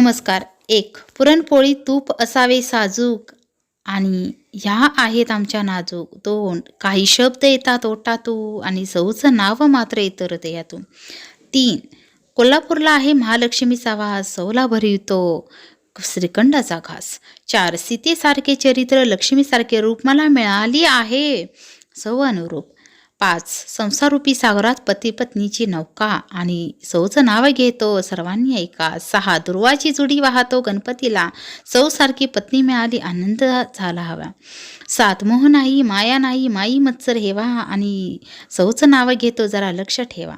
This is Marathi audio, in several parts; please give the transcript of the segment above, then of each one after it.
नमस्कार. एक पुरणपोळी तूप असावे साजूक आणि ह्या आहेत आमच्या नाजूक दोन. काही शब्द येतात ओटातून आणि सौचं नाव मात्र येतं हृदयातून. तीन. कोल्हापूरला आहे महालक्ष्मीचा वास सौला भरवितो श्रीखंडाचा घास. चार. सीतेसारखे चरित्र लक्ष्मीसारखे रूप मला मिळाली आहे. सव अनुरूप पाच. संसारूपी सागरात पती पत्नीची नौका आणि सौचं नाव घेतो सर्वांनी ऐका. सहा. दुर्वाची जुडी वाहतो गणपतीला. सौ सारखी पत्नी मिळाली आनंद झाला हवा. सात. मोह नाही माया नाही माई मत्सर हेवा आणि सौचं नाव घेतो जरा लक्ष ठेवा.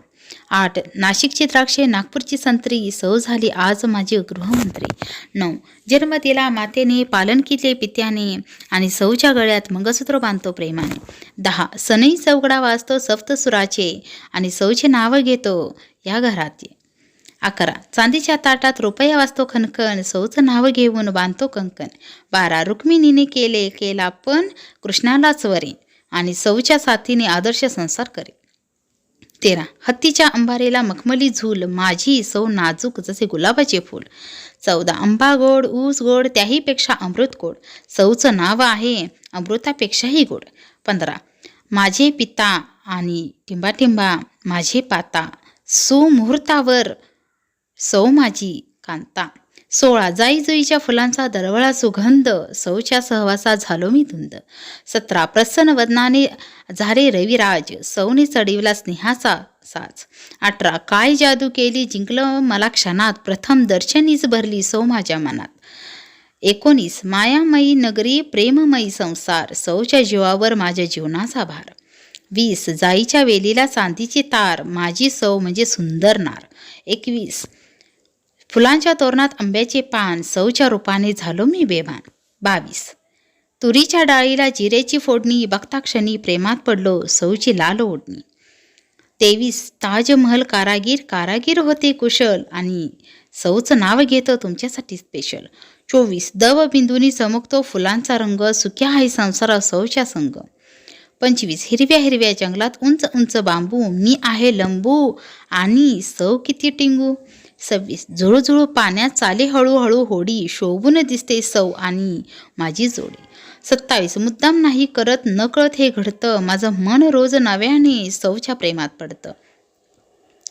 आठ. नाशिकची द्राक्षे नागपूरची संत्री सौ झाली आज माझी गृहमंत्री. नऊ. जन्म दिला मातेने पालन केले पित्याने आणि सौच्या गळ्यात मंगळसूत्र बांधतो प्रेमाने. दहा. सनई चौगडा वाजतो सप्तसुराचे आणि सौचे नावं घेतो या घराचे. अकरा. चांदीच्या ताटात रुपया वाजतो खनखन सौचं नावं घेऊन बांधतो कंकण. बारा. रुक्मिणीने केले केला पण कृष्णालाच वरे आणि सौच्या साथीने आदर्श संसार करे तेरा. हत्तीच्या अंबारेला मखमली झूल माझी सौ नाजूक जसे गुलाबाचे फूल. चौदा. आंबा गोड ऊस गोड त्याहीपेक्षा अमृत गोड. सौचं नाव आहे अमृतापेक्षाही गोड. पंधरा. माझे पिता आणि टिंबाटिंबा माझे पाता सुमुहूर्तावर सौ माझी कांता. सोळा जाई जुईच्या फुलांचा दरवळा सुगंध सौच्या सहवासा झालो मी धुंद. सतरा प्रसन्न वदनाने झाले रविराज सौने चढविला स्नेहाचा साज. अठरा काय जादू केली जिंकलं मला क्षणात प्रथम दर्शनीच भरली सौ माझ्या मनात. एकोणीस मायामयी नगरी प्रेममयी संसार सौच्या जीवावर माझ्या जीवनाचा भार. वीस जाईच्या वेलीला चांदीची तार माझी सौ म्हणजे सुंदर नार. एकवीस फुलांच्या तोरणात आंब्याचे पान सौच्या रूपाने झालो मी बेभान बावीस. तुरीच्या डाळीला जिरेची फोडणी बघता क्षणी प्रेमात पडलो सौची लाल ओढणी. तेवीस. ताजमहल कारागीर कारागीर होते कुशल आणि सौचं नाव घेतं तुमच्यासाठी स्पेशल चोवीस. दव बिंदूनी चमकतो फुलांचा रंग सुक्या आहे संसार सौच्या संग. पंचवीस. हिरव्या हिरव्या जंगलात उंच उंच बांबू मी आहे लंबू आणि सौ किती टिंगू? सव्वीस. झुळूझुळू पाण्यात चाले हळूहळू होडी शोभून दिसते सौ आणि माझी जोडी. सत्तावीस. मुद्दाम नाही करत नकळत हे घडतं. माझं मन रोज नव्याने सौच्या प्रेमात पडतं.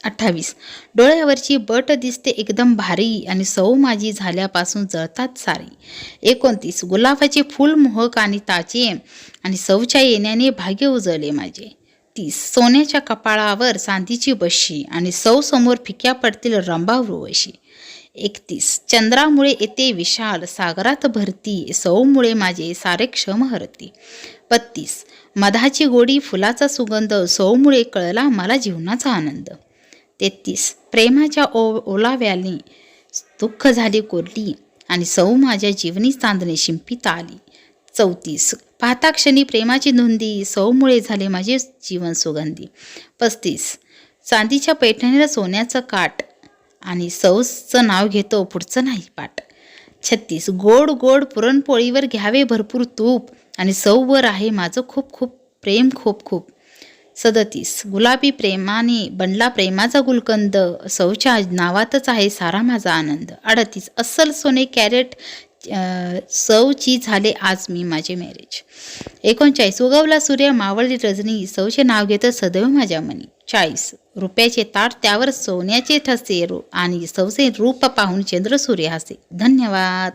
अठ्ठावीस. डोळ्यावरची बट दिसते एकदम भारी आणि सौ माझी झाल्यापासून जळतात सारी. एकोणतीस. गुलाबाचे फूल मोहक आणि ताजे आणि सौच्या येण्याने भाग्य उजळले माझे. तीस सोन्याच्या कपाळावर चांदीची बशी आणि सौ समोर फिक्या पडतील रंबावृवशी एकतीस चंद्रामुळे येते विशाल सागरात भरती सौमुळे माझे सारे क्षम हरती. बत्तीस मधाची गोडी फुलाचा सुगंध सौमुळे कळला मला जीवनाचा आनंद. तेहतीस प्रेमाच्या ओ ओलाव्याने दुःख झाली कोरली आणि सौ माझ्या जीवनी चांदणे शिंपीत आली. चौतीस पाहता क्षणी प्रेमाची नोंदी सौमुळे झाले माझे जीवन सुगंधी. पस्तीस. चांदीच्या पैठणीला सोन्याचं काट आणि सौसचं नाव घेतो पुढचं नाही पाठ. छत्तीस. गोड गोड पुरणपोळीवर घ्यावे भरपूर तूप आणि सौवर आहे माझं खूप खूप प्रेम खूप खूप. सदतीस. गुलाबी प्रेमाने बनला प्रेमाचा गुलकंद सौच्या नावातच आहे सारा माझा आनंद. अडतीस. अस्सल सोने कॅरेट सौची झाले आज मी माझे मॅरेज एकोणचाळीस उगवला सूर्य मावळली रजनी सौचे नाव घेतं सदैव माझ्या मनी. चाळीस रुपयाचे ताट त्यावर सोन्याचे ठसे रू आणि सौचे रूप पाहून चंद्र सूर्य हसे. धन्यवाद.